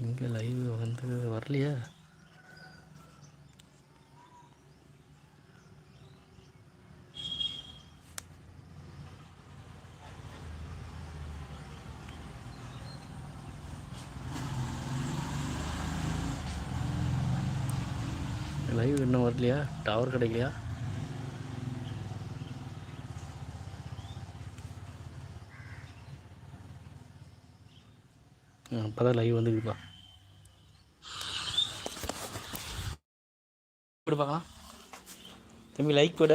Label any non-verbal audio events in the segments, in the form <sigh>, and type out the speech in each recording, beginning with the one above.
இங்கே லைவ் வந்து வரலையா? லைவ் இன்னும் வரலையா? டவர் கிடைக்கலையா? அப்போ தான் லைவ் வந்துக்குப்பா இப்படி பார்க்கலாம். தம்பி லைக் போட.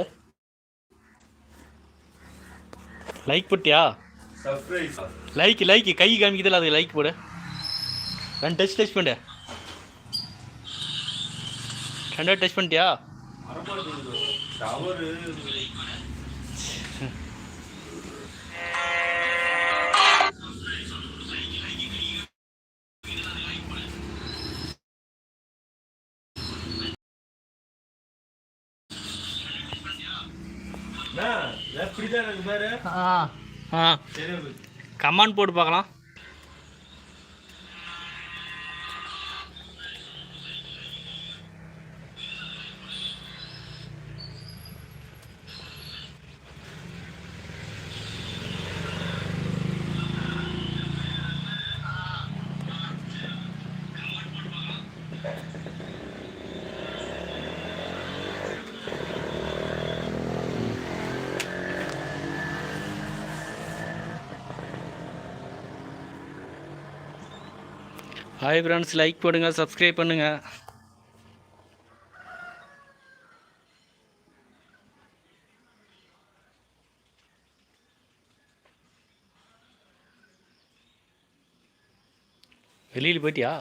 லைக் போட்டியா? லைக் லைக் கை காமிக்குதுல அது லைக் போட. ரெண்டு டச் டச் பண்ணு. ரெண்டாவது டச் பண்ணிட்டியா? கமாண்ட் போட்டு பார்க்கலாம். ஹாய் ஃப்ரெண்ட்ஸ் லைக் பண்ணுங்கள் சப்ஸ்கிரைப் பண்ணுங்கள் வெளியில் போயிட்டியா?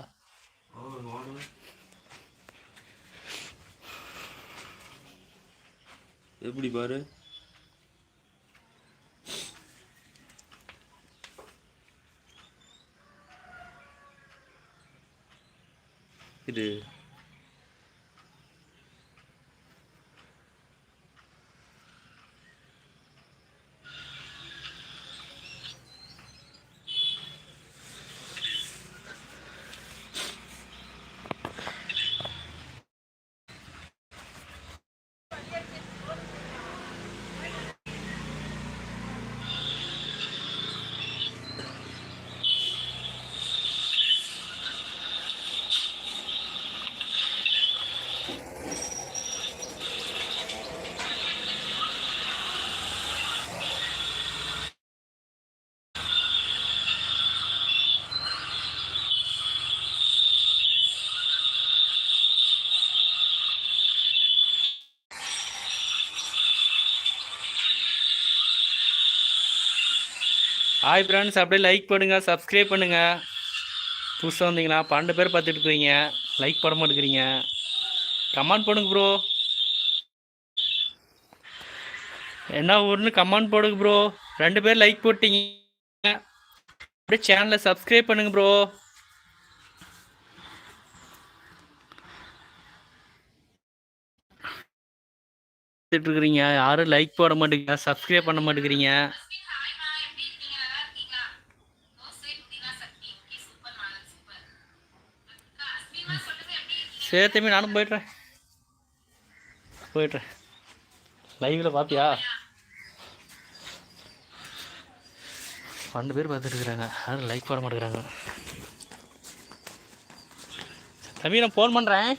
எப்படி பாரு? இது ஹாய் ஃப்ரெண்ட்ஸ் அப்படியே லைக் பண்ணுங்கள் சப்ஸ்கிரைப் பண்ணுங்கள் புதுசாக வந்தீங்கன்னா பன்னெண்டு பேர் பார்த்துட்டு இருக்கிறீங்க லைக் போட மாட்டேங்கிறீங்க. கமெண்ட் போடுங்க ப்ரோ என்ன ஊர்னு கமெண்ட் போடுங்க ப்ரோ ரெண்டு பேர் லைக் போட்டீங்க. அப்படியே சேனலை சப்ஸ்கிரைப் பண்ணுங்க ப்ரோ இருக்கிறீங்க யாரும் லைக் போட மாட்டேங்கிறீங்க சப்ஸ்கிரைப் பண்ண மாட்டேங்கிறீங்க. சரி தம்பி நானும் போயிடுறேன். போயிடுறேன். லைவில் பார்த்தியா பன்னெண்டு பேர் பார்த்துட்டு இருக்கிறாங்க. யாரும் லைக் போட மாட்டேங்கிறாங்க. தம்பி நான் ஃபோன் பண்ணுறேன்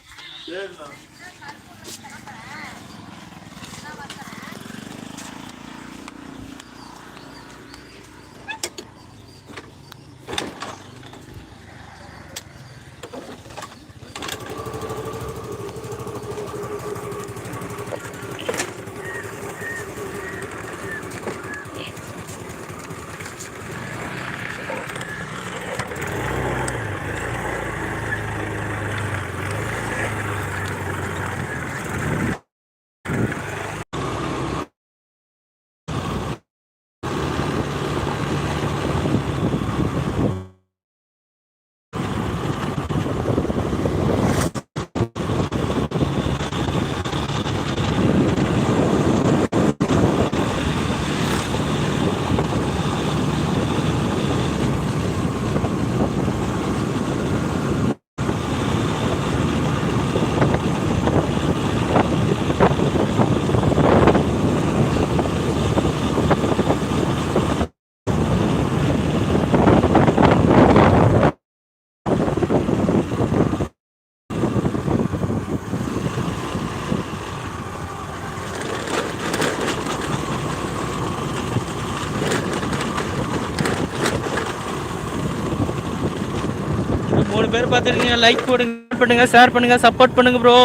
பேர் பார்த்துருக்கீங்க. லைக் போடுங்க பண்ணுங்க ஷேர் பண்ணுங்க சப்போர்ட் பண்ணுங்க ப்ரோ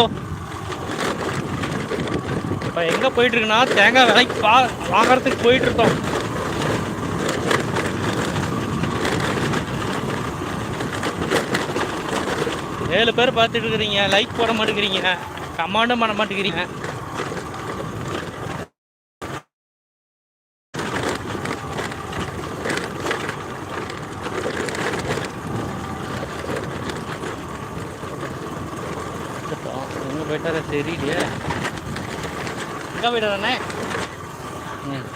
இப்போ எங்கே போயிட்டு இருக்குன்னா தேங்காய் விலைக்கு பா வாங்குறதுக்கு போயிட்டு இருக்கோம் ஏழு பேர் பார்த்துட்டு இருக்கிறீங்க லைக் போட மாட்டேங்கிறீங்க. கமாண்டும் பண்ண மாட்டேங்கிறீங்க எங்கே போயிட்டார தெரியலையே எங்கே போயிட்டாரண்ணே ம்.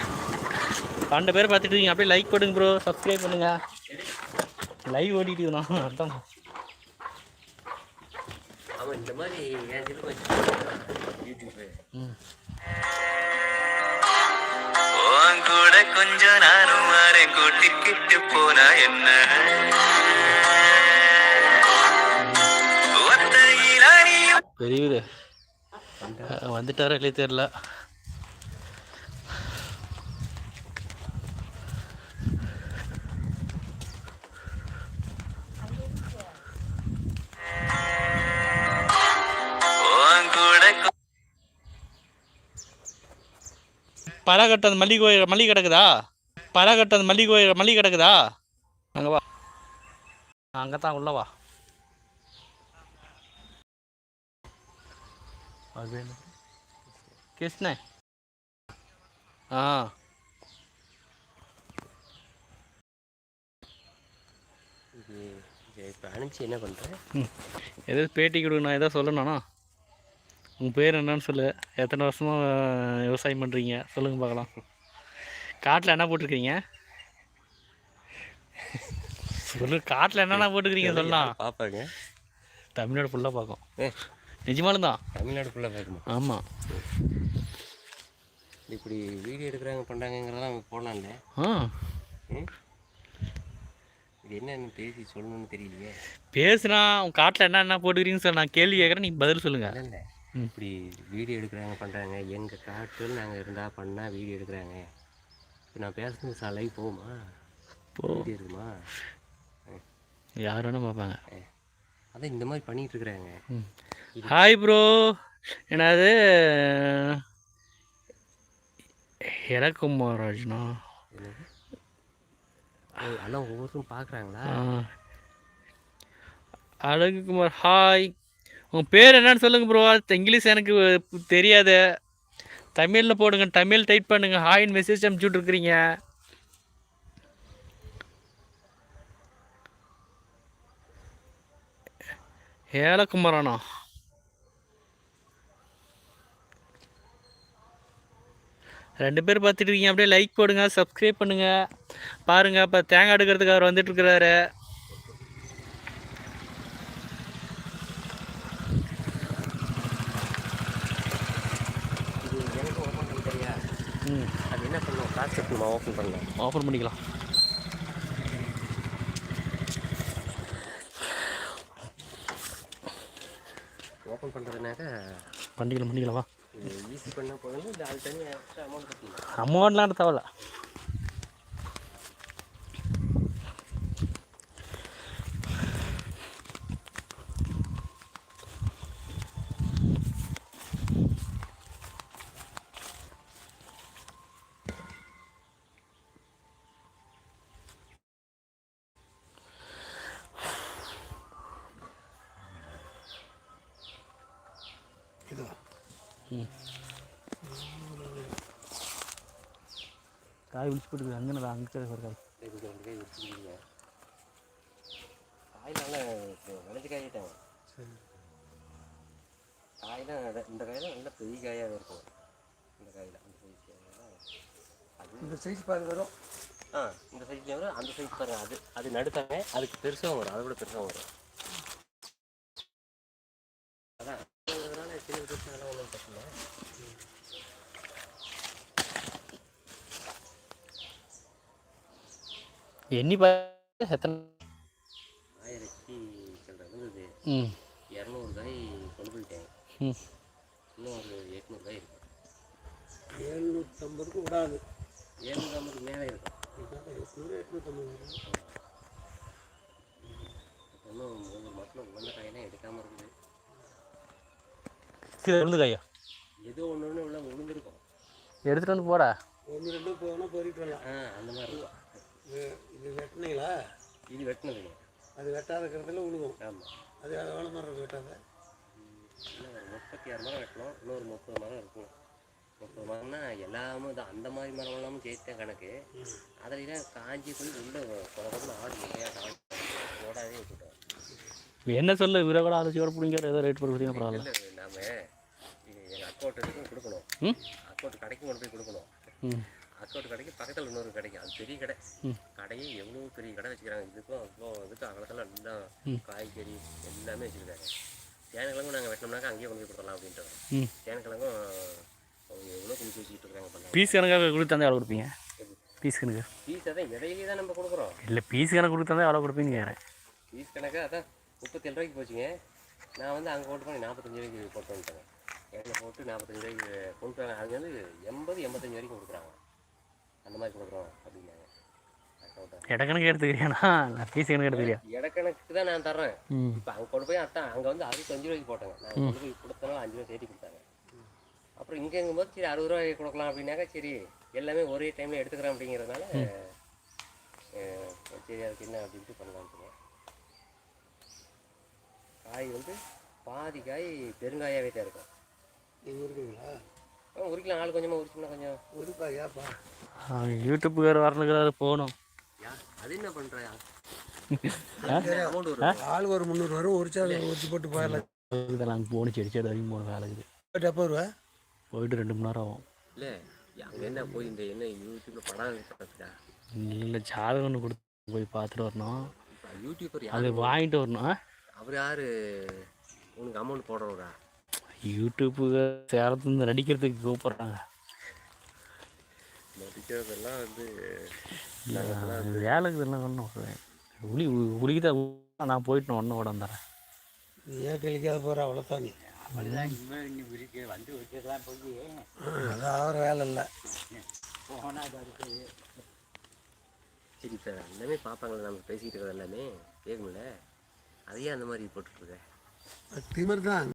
பன்னெண்டு பேர் பார்த்துட்டு இருக்கீங்க. அப்படியே லைக் போடுங்க ப்ரோ சப்ஸ்கிரைப் பண்ணுங்க. லைவ் ஓடிட்டு இருக்கணும் <laughs> அதான். இந்த மாதிரி கூட கொஞ்சம் நானும் வரேன் கூட்டிக்கிட்டு போனா என்ன? பெரியவர் வந்துட்டாரா இல்லையே தெரில உன் கூட மல்லிகை கோயில் மல்லிகை கிடக்குதா? பராகட்டது மல்லிகை கோயில் மல்லிகை கிடக்குதா? அங்கே வா. அங்கே தான் உள்ளவா ஆ இது இதை இப்போ அனுப்பிச்சு என்ன பண்ணுறேன் எதாவது பேட்டி கொடுங்க நான் எதாவது சொல்லணும்னா உங்கள் பேர் என்னன்னு சொல்லு எத்தனை வருஷமாக விவசாயம் பண்ணுறீங்க சொல்லுங்க பார்க்கலாம் காட்டில் என்ன போட்டிருக்கீங்க சொல்லு காட்டில் என்னென்ன போட்டுக்கிறீங்க சொல்லலாம் பார்ப்பாங்க தமிழ்நாடு ஃபுல்லாக பார்க்கும் ஏ நிஜமாலும் தான் தமிழ்நாடு ஃபுல்லாக பார்க்குமா ஆமாம் இப்படி வீடியோ எடுக்கிறாங்க பண்ணுறாங்கிறதெல்லாம் போடலாம்ல. ஆ. இது என்னன்னு பேசி சொல்லணும்னு தெரியலையே. பேசுனா உங்கள் காட்டில் என்ன என்ன போட்டுக்கிறீங்கன்னு சொல்லி. நான் கேள்வி கேட்குறேன் நீங்கள் பதில் சொல்லுங்கள் இல்லை. இப்படி வீடியோ எடுக்கிறாங்க பண்ணுறாங்க எங்கள் காட்டில் நாங்கள் இருந்தால் பண்ணால் வீடியோ எடுக்கிறாங்க. இப்போ நான் பேசுறது சா லைவ் போகுமா? போ. வீடியோ இருக்குமா யார் வேணால் பார்ப்பாங்க. அதான் இந்த மாதிரி பண்ணிகிட்டு இருக்கிறாங்க. ஹாய் ப்ரோ என்னது? ஓ, எல்லாம் ஒவ்வொருத்தரும் பார்க்குறாங்களா அழகுக்குமார் ஹாய் உங்கள் பேர் என்னன்னு சொல்லுங்கள் ப்ரோ இங்கிலீஷ் எனக்கு தெரியாது. தமிழில் போடுங்க தமிழ் டைப் பண்ணுங்க. ஹாய்னு மெசேஜ் அனுப்பிச்சி ஏலக்குமாரானா? ரெண்டு பேர் பார்த்துட்டு இருக்கீங்க அப்படியே லைக் போடுங்க சப்ஸ்கிரைப் பண்ணுங்க. பாருங்க இப்போ தேங்காய் எடுக்கிறதுக்கு அவர் வந்துட்டு இருக்கிறாரு இது எனக்கு ஓப்பன் பண்ண தெரியா ம். அது என்ன பண்ணணும் காசு ஓப்பன் பண்ணலாம் பண்ணிக்கலாம். ஓப்பன் பண்ணுறதுனாக்கா பண்ணிக்கலாம் பண்ணிக்கலாம் வா. ஈஸி பண்ணால் போதும் இல்லை அது தனியாக எக்ஸ்ட்ரா அமௌண்ட் கட்டணும். அமௌண்ட்லாம் தேவையில்ல. காய் விழிச்சு போட்டுருக்கு அங்கே அங்கே ஒரு காய். ரெண்டு காய் வச்சுருக்கீங்க காயெல்லாம் விளைச்சி காயிட்டாங்க காயெல்லாம் நட- இந்த காயெல்லாம் நல்ல பெரிய காயாக இருக்கும். இந்த காயில் அந்த சைஸ் அது இந்த சைஸ் பாரு வரும். ஆ இந்த சைஸ் வரும் அந்த சைஸ் பாருங்க அது அது நடுத்தாங்க அதுக்கு பெருசாக வரும் அதை விட பெருசாக வரும். எண்ணி பார்த்து எத்தனை ஆயிரத்தி சில்லற இருந்தது ம். இரநூறு இன்னும் ஒரு எட்நூறு இருக்கும் எழுநூற்றம்பதுக்கு விடாது. எழுநூற்றம்பதுக்கு மேலே இருக்கும் எட்நூறு இன்னும் மூணு மாதத்தில் உள்ள காயெல்லாம் எடுக்காமல் இருக்குது. கீழே ஏதோ ஒன்று ஒன்று உள்ள விழுந்துருக்கும் எடுத்துகிட்டு வந்து போடா. ஒன்று ரெண்டு போகணும் போயிட்டு வரலாம். அந்த மாதிரி இருக்கும். இது இது வெட்டினீங்களா? இது வெட்டினதுங்க. அது வெட்டாத இருக்கிறதுல விழுகும் ஆமாம் அது எவ்வளோ மரம் வெட்டாத. இன்னும் ஒரு முப்பத்தி ஆறு மரம் வெட்டணும் இன்னொரு முப்பது மரம் இருக்கும். முப்பது மரம்னா எல்லாமே தான் அந்த மாதிரி மரம் எல்லாமும் சேர்த்தேன் கணக்கு. அதில் காஞ்சி போய் உள்ள குழந்தை ஆடு நிறையா காஞ்சி ஓடாதே விட்டுட்டோம். என்ன சொல்லு விரகடா அதை சோட பிடிங்கிற ஏதோ ரேட் போட்டு கொடுத்தீங்கன்னா பரவாயில்ல. இல்லை நாம எங்கள் அக்கௌண்ட்டுக்கும் கொடுக்கணும். ம்? அக்கௌண்ட் கடைக்கும் கொண்டு போய் கொடுக்கணும். அக்கௌண்ட் கடைக்கு பக்கத்தில் இன்னொரு கடைக்கு. அது பெரிய கடை. கடையே எவ்வளோ பெரிய கடை வச்சுக்கிறாங்க. இதுக்கும் அவ்வளோ இதுக்கும் அகலத்தில் எல்லாம் ம். காய்கறி எல்லாமே வச்சுருக்காங்க. சேனக்கிழங்கும் நாங்கள் வெட்டினோம்னாக்கா அங்கேயே கொண்டு போய் கொடுக்கலாம் அப்படின்ட்டு சேனக்கிழங்கும் அவங்க எவ்வளோ கொண்டு வச்சுக்கிட்டு இருக்காங்க பீஸ் கணக்காக கொடுத்தாந்தே எவ்வளோ கொடுப்பீங்க? பீஸ் கணக்கு. ஃபீஸ் அதான் இடையிலே தான் நம்ம கொடுக்குறோம். இல்லை பீஸ் கணக்கு கொடுத்தாந்தே எவ்வளோ கொடுப்பீங்க? கேட்குறேன் ஃபீஸ் கணக்கு அதான் முப்பத்தேழு ரூபாய்க்கு போச்சுங்க. நான் வந்து அங்கே கொண்டு போய் நாற்பத்தஞ்சு ரூபாய்க்கு போட்டு வந்துட்டேன் எண்ணெய் போட்டு நாற்பத்தஞ்சு ரூபாய்க்கு கொண்டு வராங்க. அது வந்து எண்பது எண்பத்தஞ்சு வரைக்கும் கொடுக்குறாங்க. அந்த மாதிரி கொடுக்குறோம் அப்படின்னாங்க. இடக்கணக்கு எடுத்துக்கிறியாண்ணா? நான் பீஸ் கணக்கு எடுத்துக்கிறியா இடக்கணக்கு தான் நான் தர்றேன். இப்போ அங்கே கொண்டு போய் அதான் அங்கே வந்து அறுபத்தஞ்சு ரூபாய்க்கு போட்டாங்க. நான் கொண்டு போய் கொடுத்தனால அஞ்சு ரூபா சேர்த்து கொடுத்தாங்க. அப்புறம் இங்கேங்கும் போது சரி அறுபது ரூபாய்க்கு கொடுக்கலாம் அப்படின்னாக்கா சரி எல்லாமே ஒரே டைமில் எடுத்துக்கிறேன் அப்படிங்கிறதுனால சரி அதுக்கு என்ன அப்படின்ட்டு பண்ணலான்ட்டுங்க காய் வந்து பாதி காய் பெருங்காயாவே தான் இருக்கும். உரிக்கலாம். ஆள் கொஞ்சமாக உரிச்சோம்னா கொஞ்சம். ஒருப்பா ஏப்பா? யூடியூப் வேறு வரணுங்கிறாரு போகணும். யா அது என்ன பண்ணுறா ஆளுக்கு ஒரு முந்நூறு வரும் உரிச்சா உரிச்சு போட்டு போயிடலாம். இதெல்லாம் அங்கே போகணும் செடி செடி வரைக்கும் போகணும் வேலை இருக்குது. போயிட்டு எப்போ வருவா? போயிட்டு ரெண்டு மணி நேரம் ஆகும். இல்லை அங்கே என்ன போய் இந்த என்ன யூடியூப்பில் படம் பார்த்துட்டா இல்லை ஜாதகம் ஒன்று கொடுத்து போய் பார்த்துட்டு வரணும். யூடியூபர் அது வாங்கிட்டு வரணும்? அவர் யார்? உனக்கு அமௌண்ட் போடுறவரா? யூடியூப்பு சேலத்துலேருந்து நடிக்கிறதுக்கு கூப்பிட்றாங்க. நடிக்கிறதெல்லாம் வந்து வேலைக்கு இதெல்லாம் ஒன்றும் உளி உளிக்கு தான் நான் போயிட்டு ஒன்றும் கூட வந்துடுறேன் ஏன் கிளிக்காத போகிற அவ்வளோதான் நீ. அது ஆகிற வேலை இல்லை. சரி இப்போ எல்லாமே பார்ப்பாங்களே நம்ம பேசிக்கிட்டு இருக்கிறது எல்லாமே கேட்கும்ல அதையே அந்த மாதிரி போட்டுட்ருக்கேன் திமிர் தான்